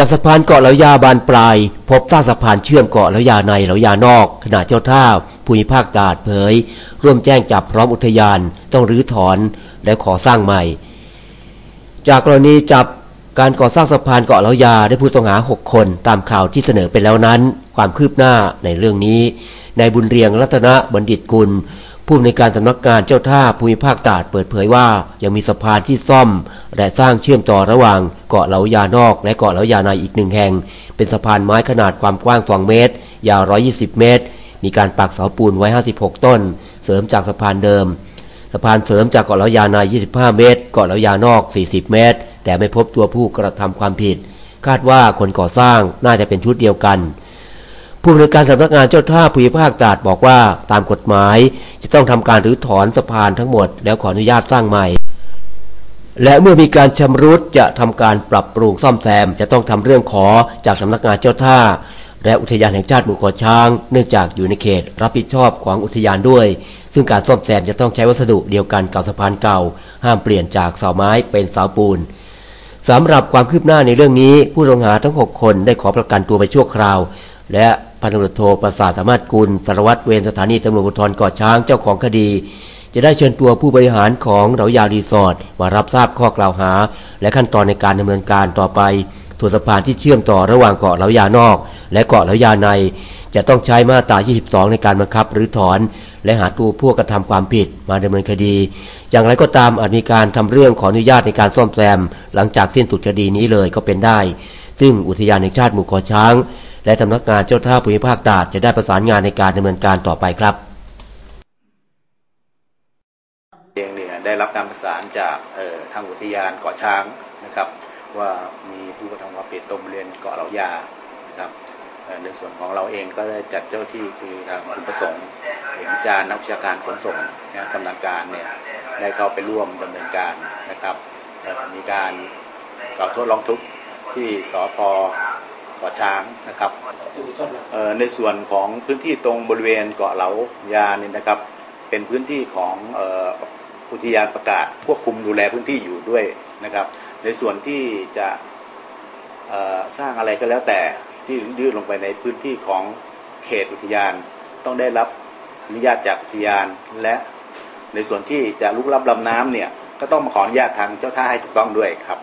จากสะพานเกาะเหลายาบานปลาย พบสร้างสะพานเชื่อมเกาะเหลายาในเหลายานอก ขณะเจ้าท่าภูมิภาคตาดเผย ร่วมแจ้งจับพร้อมอุทยาน ต้องรื้อถอนและขอสร้างใหม่ จากกรณีจับการก่อสร้างสะพานเกาะเหลายาได้ผู้ต้องหา 6 คนตามข่าวที่เสนอไปแล้วนั้น ความคืบหน้าในเรื่องนี้นายบุญเรียงรัตนบัณฑิตกุล ผู้อำนวยการสำนักงานเจ้าท่าภูมิภาคตาดเปิดเผยว่า ยังมีสะพานที่ซ่อม และสร้างเชื่อมต่อระหว่างเกาะเหลายานอก และเกาะเหลายาในอีกหนึ่งแห่ง เป็นสะพานไม้ขนาดความกว้าง 2 เมตร ยาว 120 เมตร มีการปักเสาปูนไว้ 56 ต้น เสริมจากสะพานเดิม สะพานเสริมจากเกาะเหลายาใน 25 เมตร เกาะเหลายานอก 40 เมตร แต่ไม่พบตัวผู้กระทำความผิด คาดว่าคนก่อสร้างน่าจะเป็นชุดเดียวกัน ผู้อำนวยการสำนักงานเจ้าท่าภูมิภาคตราดบอกว่าตามกฎหมายจะต้องทำการรื้อถอนสะพานทั้งหมด แล้วขออนุญาตสร้างใหม่ และเมื่อมีการชำรุดจะทำการปรับปรุงซ่อมแซม จะต้องทำเรื่องขอจากสำนักงานเจ้าท่า และอุทยานแห่งชาติหมู่เกาะช้าง เนื่องจากอยู่ในเขต รับผิดชอบของอุทยานด้วย ซึ่งการซ่อมแซมจะต้องใช้วัสดุเดียวกันกับสะพานเก่า ห้ามเปลี่ยนจากเสาไม้เป็นเสาปูนสำหรับความคืบหน้าในเรื่องนี้ ผู้ต้องหาทั้ง 6 คนได้ขอประกันตัวไปชั่วคราว และ พันตำรวจโทประสาทสามารถกุลสารวัตรเวรสถานีตำรวจภูธรเกาะช้างเจ้าของคดี จะได้เชิญตัวผู้บริหารของเหลายารีสอร์ทมารับทราบข้อกล่าวหา และขั้นตอนในการดำเนินการต่อไปส่วนสะพานที่เชื่อมต่อระหว่างเกาะเหลายานอก และเกาะเหลายาใน จะต้องใช้มาตรา 22 ในการบังคับหรือถอน และหาตัวผู้กระทำความผิดมาดำเนินคดี อย่างไรก็ตามอาจมีการทำเรื่องขออนุญาตในการซ่อมแซมหลังจากสิ้นสุดคดีนี้เลยก็เป็นได้ ซึ่งอุทยานแห่งชาติหมู่เกาะช้าง และสำนักงานเจ้าท่าภูมิภาคตราดจะได้ประสานงานในการดำเนินการต่อไปครับเองเนี่ยได้รับการประสานจากออทางอุทยานเกาะช้างนะครับว่ามีผู้กระทำความผิดตรงบริเวณเกาะเหลายานะครับในส่วนของเราเองก็ได้จัดเจ้าที่คือทางคุณประสงค์เอกวิจารณ์นักวิชาการขนส่งนะชำนาญการเนี่ยได้เข้าไปร่วมดำเนินการนะครับมีการกล่าวโทษร้องทุกข์ที่สพ เกาะช้างนะครับเอ่อในส่วนของพื้นที่ตรงบริเวณเกาะเหลายาเนี่ยนะครับ เป็นพื้นที่ของเอ่ออุทยานประกาศควบคุมดูแลพื้นที่อยู่ด้วยนะครับ ในส่วนที่จะเอ่อสร้างอะไรก็แล้วแต่ที่ยื่นลงไปในพื้นที่ของเขตอุทยานต้องได้รับอนุญาตจากอุทยานและในส่วนที่จะลุกล้ำลำน้ำเนี่ยก็ต้องมาขออนุญาตทางเจ้าท่าให้ถูกต้องด้วยครับ